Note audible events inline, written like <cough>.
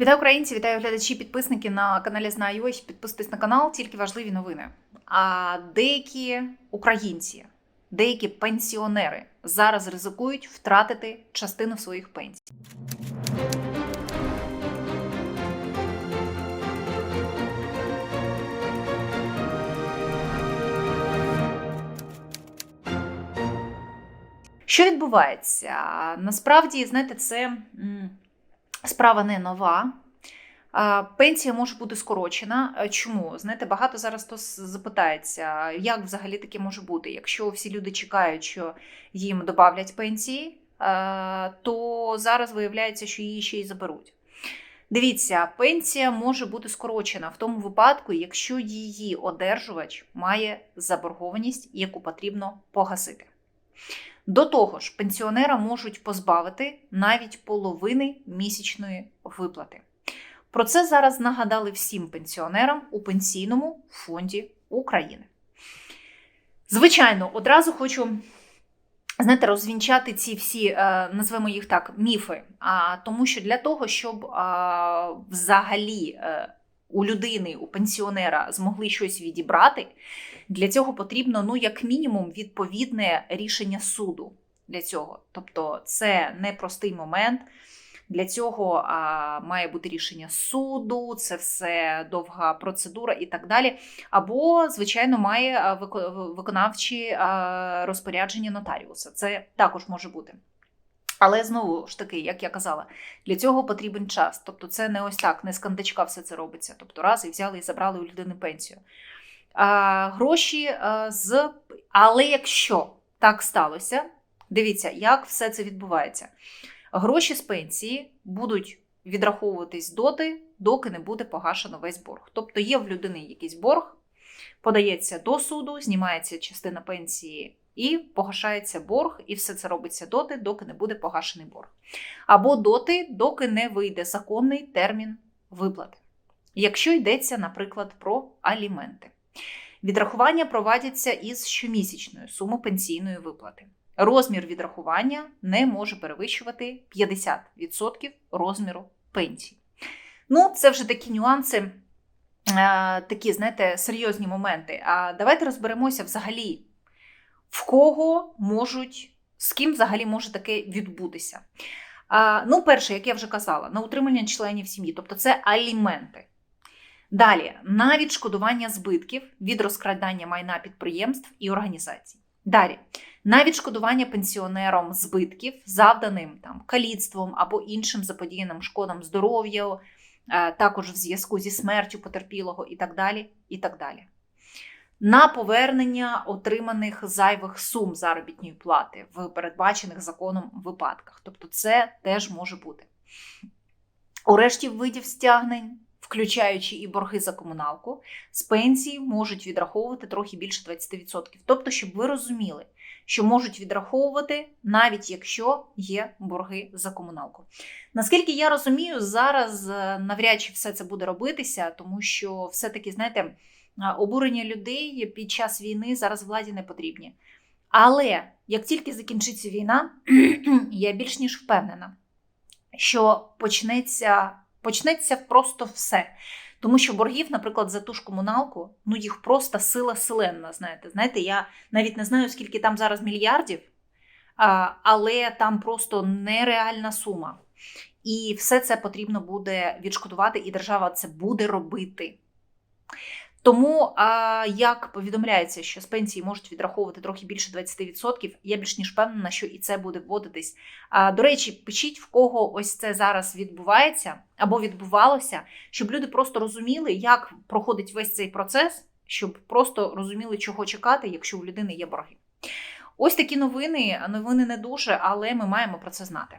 Вітаю українці, вітаю глядачі, підписники на каналі Знаю. Підписуйтесь на канал, тільки важливі новини. А деякі українці, деякі пенсіонери зараз ризикують втратити частину своїх пенсій. Що відбувається? Насправді, знаєте, це справа не нова. Пенсія може бути скорочена. Е, Чому? Знаєте, багато зараз хто запитається, як взагалі таке може бути? Якщо всі люди чекають, що їм додавлять пенсії, е, то зараз виявляється, що її ще й заберуть. Дивіться, пенсія може бути скорочена в тому випадку, якщо її одержувач має заборгованість, яку потрібно погасити. До того ж, пенсіонера можуть позбавити навіть половини місячної виплати. Про це зараз нагадали всім пенсіонерам у пенсійному фонді України. Звичайно, одразу хочу знаєте, розвінчати ці всі, е, назвемо їх так, міфи. А, тому що для того, щоб а, взагалі е, у людини, у пенсіонера змогли щось відібрати, для цього потрібно, ну, як мінімум, відповідне рішення суду для цього. Тобто, це непростий момент. Для цього а, має бути рішення суду, це все довга процедура і так далі. Або, звичайно, має виконавчі а, розпорядження нотаріуса. Це також може бути. Але знову ж таки, як я казала, для цього потрібен час. Тобто, це не ось так, не з кандачка все це робиться. Тобто, раз і взяли і забрали у людини пенсію. А, гроші з. Але якщо так сталося, дивіться, як все це відбувається. Гроші з пенсії будуть відраховуватись доти, доки не буде погашено весь борг. Тобто є в людини якийсь борг, подається до суду, знімається частина пенсії і погашається борг, і все це робиться доти, доки не буде погашений борг. Або доти, доки не вийде законний термін виплати. Якщо йдеться, наприклад, про аліменти. Відрахування проводяться із щомісячної суми пенсійної виплати. Розмір відрахування не може перевищувати 50% розміру пенсії. Ну, це вже такі нюанси, е, такі, знаєте, серйозні моменти. А давайте розберемося взагалі, в кого можуть, з ким взагалі може таке відбутися. Ну, перше, як я вже казала, на утримання членів сім'ї, тобто це аліменти. Далі на відшкодування збитків від розкрадання майна підприємств і організацій. Далі на відшкодування пенсіонерам збитків, завданим там каліцтвом або іншим заподіяним шкодам здоров'ю, е, також в зв'язку зі смертю потерпілого і так далі. і так далі. На повернення отриманих зайвих сум заробітної плати в передбачених законом випадках. Тобто, це теж може бути. У решті видів стягнень, включаючи і борги за комуналку, з пенсії можуть відраховувати трохи більше 20%. Тобто, щоб ви розуміли, що можуть відраховувати навіть якщо є борги за комуналку. Наскільки я розумію, зараз е, навряд чи все це буде робитися, тому що все-таки, знаєте, обурення людей під час війни зараз владі не потрібні. Але як тільки закінчиться війна, <clears throat> я більш ніж впевнена, що почнеться, почнеться просто все. Тому що боргів, наприклад, за ту ж комуналку, ну їх просто сила селенна. Знаєте, знаєте, я навіть не знаю, скільки там зараз мільярдів, але там просто нереальна сума. І все це потрібно буде відшкодувати, і держава це буде робити. Тому, як повідомляється, що з пенсії можуть відраховувати трохи більше 20%, я більш ніж впевнена, що і це буде вводитись. До речі, пишіть, в кого ось це зараз відбувається або відбувалося, щоб люди просто розуміли, як проходить весь цей процес, щоб просто розуміли, чого чекати, якщо у людини є борги. Ось такі новини. Новини не дуже, але ми маємо про це знати.